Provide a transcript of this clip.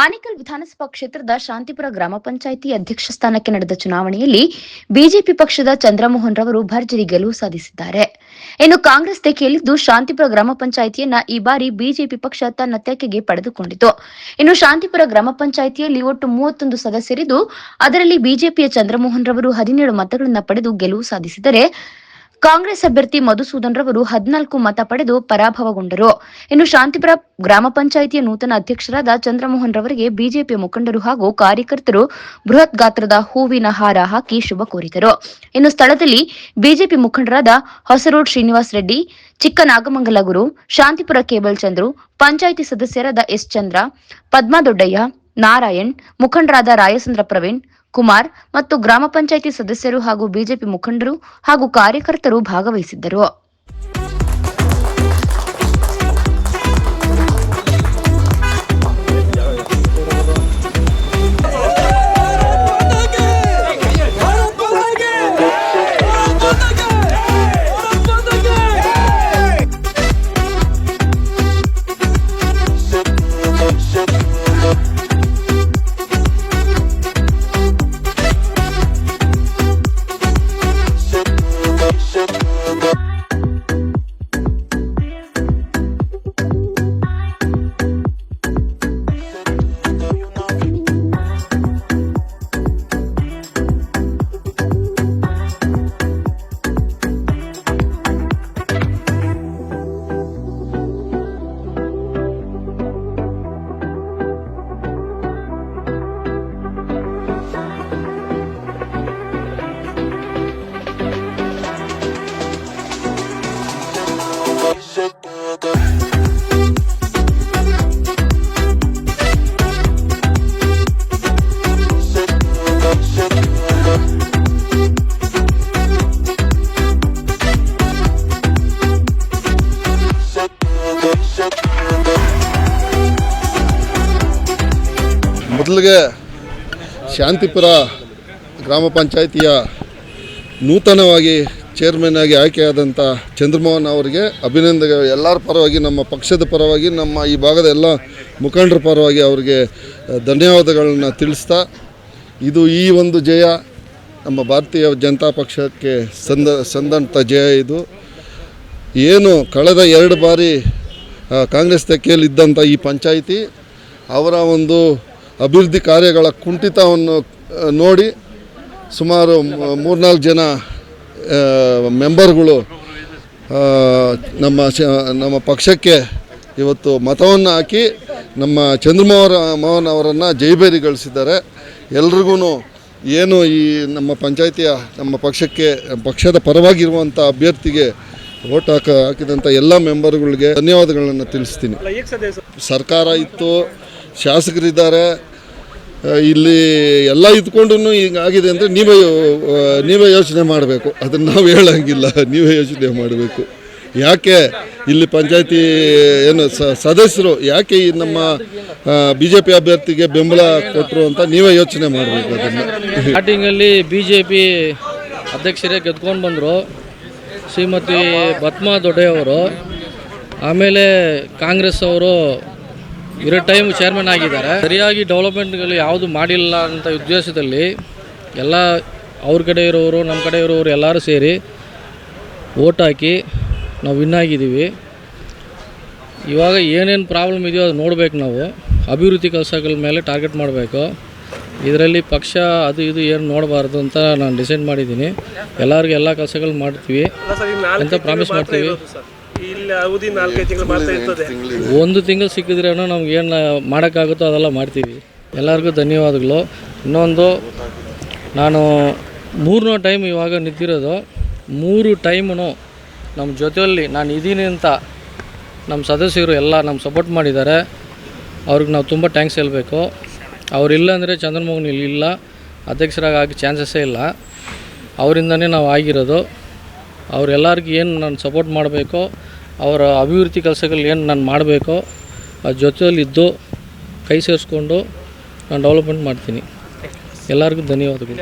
ಆನೇಕಲ್ ವಿಧಾನಸಭಾ ಕ್ಷೇತ್ರದ ಶಾಂತಿಪುರ ಗ್ರಾಮ ಪಂಚಾಯಿತಿ ಅಧ್ಯಕ್ಷ ಸ್ಥಾನಕ್ಕೆ ನಡೆದ ಚುನಾವಣೆಯಲ್ಲಿ ಬಿಜೆಪಿ ಪಕ್ಷದ ಚಂದ್ರಮೋಹನ್ ರವರು ಭರ್ಜರಿ ಗೆಲುವು ಸಾಧಿಸಿದ್ದಾರೆ. ಇನ್ನು ಕಾಂಗ್ರೆಸ್ ತೆಕೆಯಲ್ಲಿದ್ದು ಶಾಂತಿಪುರ ಗ್ರಾಮ ಪಂಚಾಯಿತಿಯನ್ನ ಈ ಬಾರಿ ಬಿಜೆಪಿ ಪಕ್ಷ ತನ್ನ ತೆಕ್ಕೆಗೆ ಪಡೆದುಕೊಂಡಿತು. ಇನ್ನು ಶಾಂತಿಪುರ ಗ್ರಾಮ ಪಂಚಾಯಿತಿಯಲ್ಲಿ ಒಟ್ಟು ಮೂವತ್ತೊಂದು ಸದಸ್ಯರಿದ್ದು, ಅದರಲ್ಲಿ ಬಿಜೆಪಿಯ ಚಂದ್ರಮೋಹನ್ ರವರು ಹದಿನೇಳು ಮತಗಳನ್ನು ಪಡೆದು ಗೆಲುವು ಸಾಧಿಸಿದರೆ ಕಾಂಗ್ರೆಸ್ ಅಭ್ಯರ್ಥಿ ಮಧುಸೂದನ್ ರವರು ಹದಿನಾಲ್ಕು ಮತ ಪಡೆದು ಪರಾಭವಗೊಂಡರು. ಇನ್ನು ಶಾಂತಿಪುರ ಗ್ರಾಮ ಪಂಚಾಯಿತಿಯ ನೂತನ ಅಧ್ಯಕ್ಷರಾದ ಚಂದ್ರಮೋಹನ್ ರವರಿಗೆ ಬಿಜೆಪಿ ಮುಖಂಡರು ಹಾಗೂ ಕಾರ್ಯಕರ್ತರು ಬೃಹತ್ ಗಾತ್ರದ ಹೂವಿನ ಹಾರ ಹಾಕಿ ಶುಭ ಕೋರಿದರು. ಇನ್ನು ಸ್ಥಳದಲ್ಲಿ ಬಿಜೆಪಿ ಮುಖಂಡರಾದ ಹೊಸರೋಡ್ ಶ್ರೀನಿವಾಸ್ ರೆಡ್ಡಿ, ಚಿಕ್ಕನಾಗಮಂಗಲ ಗುರು, ಶಾಂತಿಪುರ ಕೇಬಲ್ ಚಂದ್ರು, ಪಂಚಾಯಿತಿ ಸದಸ್ಯರಾದ ಎಸ್ ಚಂದ್ರ, ಪದ್ಮಾ ದೊಡ್ಡಯ್ಯ, ನಾರಾಯಣ್, ಮುಖಂಡರಾದ ರಾಯಚಂದ್ರ ಪ್ರವೀಣ್ ಕುಮಾರ್ ಮತ್ತು ಗ್ರಾಮ ಪಂಚಾಯಿತಿ ಸದಸ್ಯರು ಹಾಗೂ ಬಿಜೆಪಿ ಮುಖಂಡರು ಹಾಗೂ ಕಾರ್ಯಕರ್ತರು ಭಾಗವಹಿಸಿದ್ದರು. ಮೊದಲಿಗೆ ಶಾಂತಿಪುರ ಗ್ರಾಮ ಪಂಚಾಯಿತಿಯ ನೂತನವಾಗಿ ಚೇರ್ಮನ್ ಆಗಿ ಆಯ್ಕೆಯಾದಂಥ ಚಂದ್ರಮೋಹನ್ ಅವರಿಗೆ ಅಭಿನಂದನೆ. ಎಲ್ಲರ ಪರವಾಗಿ, ನಮ್ಮ ಪಕ್ಷದ ಪರವಾಗಿ, ನಮ್ಮ ಈ ಭಾಗದ ಎಲ್ಲ ಮುಖಂಡರ ಪರವಾಗಿ ಅವರಿಗೆ ಧನ್ಯವಾದಗಳನ್ನು ತಿಳಿಸ್ತಾ, ಇದು ಈ ಒಂದು ಜಯ, ನಮ್ಮ ಭಾರತೀಯ ಜನತಾ ಪಕ್ಷಕ್ಕೆ ಸಂದ ಸಂದಂಥ ಜಯ ಇದು. ಏನು ಕಳೆದ ಎರಡು ಬಾರಿ ಕಾಂಗ್ರೆಸ್ ತೆಕ್ಕೆಯಲ್ಲಿದ್ದಂಥ ಈ ಪಂಚಾಯಿತಿ, ಅವರ ಒಂದು ಅಭಿವೃದ್ಧಿ ಕಾರ್ಯಗಳ ಕುಂಠಿತವನ್ನು ನೋಡಿ ಸುಮಾರು ಮೂರ್ನಾಲ್ಕು ಜನ ಮೆಂಬರ್ಗಳು ನಮ್ಮ ನಮ್ಮ ಪಕ್ಷಕ್ಕೆ ಇವತ್ತು ಮತವನ್ನು ಹಾಕಿ ನಮ್ಮ ಚಂದ್ರಮೋಹನ ಮೋಹನ್ ಅವರನ್ನು ಜೈಬೇರಿಗೊಳಿಸಿದ್ದಾರೆ ಎಲ್ರಿಗೂ ಏನು ಈ ನಮ್ಮ ಪಂಚಾಯಿತಿಯ ನಮ್ಮ ಪಕ್ಷಕ್ಕೆ ಪಕ್ಷದ ಪರವಾಗಿರುವಂಥ ಅಭ್ಯರ್ಥಿಗೆ ಓಟ್ ಹಾಕ ಹಾಕಿದಂಥ ಎಲ್ಲ ಮೆಂಬರ್ಗಳಿಗೆ ಧನ್ಯವಾದಗಳನ್ನು ತಿಳಿಸ್ತೀನಿ. ಸರ್ಕಾರ ಇತ್ತು ಶಾಸಕರಿದ್ದಾರೆ. ಇಲ್ಲಿ ಎಲ್ಲ ಇದ್ಕೊಂಡು ಹಿಂಗಾಗಿದೆ ಅಂದರೆ ನೀವೇ ನೀವೇ ಯೋಚನೆ ಮಾಡಬೇಕು. ಅದನ್ನು ನಾವು ಹೇಳೋಂಗಿಲ್ಲ. ನೀವೇ ಯೋಚನೆ ಮಾಡಬೇಕು. ಯಾಕೆ ಇಲ್ಲಿ ಪಂಚಾಯತಿ, ಏನು ಸದಸ್ಯರು ಯಾಕೆ ಈ ನಮ್ಮ ಬಿ ಜೆ ಪಿ ಅಭ್ಯರ್ಥಿಗೆ ಬೆಂಬಲ ಕೊಟ್ಟರು ಅಂತ ನೀವೇ ಯೋಚನೆ ಮಾಡಬೇಕು ಅದನ್ನು. ಸ್ಟಾರ್ಟಿಂಗಲ್ಲಿ ಬಿ ಜೆ ಪಿ ಅಧ್ಯಕ್ಷರೇ ಗೆದ್ಕೊಂಡು ಬಂದರು. ಶ್ರೀಮತಿ ಪದ್ಮಾ ದೊಡ್ಡೆಯವರು ಆಮೇಲೆ ಕಾಂಗ್ರೆಸ್ ಅವರು ಇರೋ ಟೈಮ್ ಚೇರ್ಮನ್ ಆಗಿದ್ದಾರೆ. ಸರಿಯಾಗಿ ಡೆವಲಪ್ಮೆಂಟ್ಗಳು ಯಾವುದು ಮಾಡಿಲ್ಲ ಅಂತ ಉದ್ದೇಶದಲ್ಲಿ ಎಲ್ಲ ಅವ್ರ ಕಡೆ ಇರೋರು ನಮ್ಮ ಕಡೆ ಇರೋರು ಎಲ್ಲರೂ ಸೇರಿ ಓಟ್ ಹಾಕಿ ನಾವು ವಿನ್ ಆಗಿದ್ದೀವಿ. ಇವಾಗ ಏನೇನು ಪ್ರಾಬ್ಲಮ್ ಇದೆಯೋ ಅದು ನೋಡಬೇಕು ನಾವು. ಅಭಿವೃದ್ಧಿ ಕೆಲಸಗಳ ಮೇಲೆ ಟಾರ್ಗೆಟ್ ಮಾಡಬೇಕು. ಇದರಲ್ಲಿ ಪಕ್ಷ ಅದು ಇದು ಏನು ನೋಡಬಾರ್ದು ಅಂತ ನಾನು ಡಿಸೈಡ್ ಮಾಡಿದ್ದೀನಿ. ಎಲ್ಲರಿಗೂ ಎಲ್ಲ ಕೆಲಸಗಳು ಮಾಡ್ತೀವಿ. ಅಂತ ಪ್ರಾಮಿಸ್ ಮಾಡ್ತೀವಿ. ಇಲ್ಲಿ ಅವಧಿ ನಾಲ್ಕೈದು ತಿಂಗಳು ಮಾಡ್ತಾ ಇರ್ತದೆ. ಒಂದು ತಿಂಗಳು ಸಿಕ್ಕಿದ್ರೆ ನಮ್ಗೆ ಏನು ಮಾಡೋಕ್ಕಾಗುತ್ತೋ ಅದೆಲ್ಲ ಮಾಡ್ತೀವಿ. ಎಲ್ಲರಿಗೂ ಧನ್ಯವಾದಗಳು. ಇನ್ನೊಂದು ನಾನು ಮೂರನೇ ಟೈಮ್ ಇವಾಗ ನಿಂತಿರೋದು. ಮೂರು ಟೈಮು ನಮ್ಮ ಜೊತೆಯಲ್ಲಿ ನಾನು ಇದ್ದೀನಿ ಅಂತ ನಮ್ಮ ಸದಸ್ಯರು ಎಲ್ಲ ನಮ್ಮ ಸಪೋರ್ಟ್ ಮಾಡಿದ್ದಾರೆ. ಅವ್ರಿಗೆ ನಾವು ತುಂಬ ಟ್ಯಾಂಕ್ಸ್ ಹೇಳಬೇಕು. ಅವರಿಲ್ಲ ಅಂದರೆ ಚಂದ್ರಮೋಹನ್ ಇಲ್ಲಿ ಇಲ್ಲ. ಅಧ್ಯಕ್ಷರಾಗಿ ಆಗಿ ಚಾನ್ಸಸ್ಸೇ ಇಲ್ಲ. ಅವರಿಂದನೇ ನಾವು ಆಗಿರೋದು. ಅವರೆಲ್ಲರಿಗೂ ಏನು ನಾನು ಸಪೋರ್ಟ್ ಮಾಡಬೇಕೋ, ಅವರ ಅಭಿವೃದ್ಧಿ ಕೆಲಸಗಳು ಏನು ನಾನು ಮಾಡಬೇಕೋ ಆ ಜೊತೆಯಲ್ಲಿದ್ದು ಕೈ ಸೇರಿಸ್ಕೊಂಡು ನಾನು ಡೆವಲಪ್ಮೆಂಟ್ ಮಾಡ್ತೀನಿ. ಎಲ್ಲರಿಗೂ ಧನ್ಯವಾದಗಳು.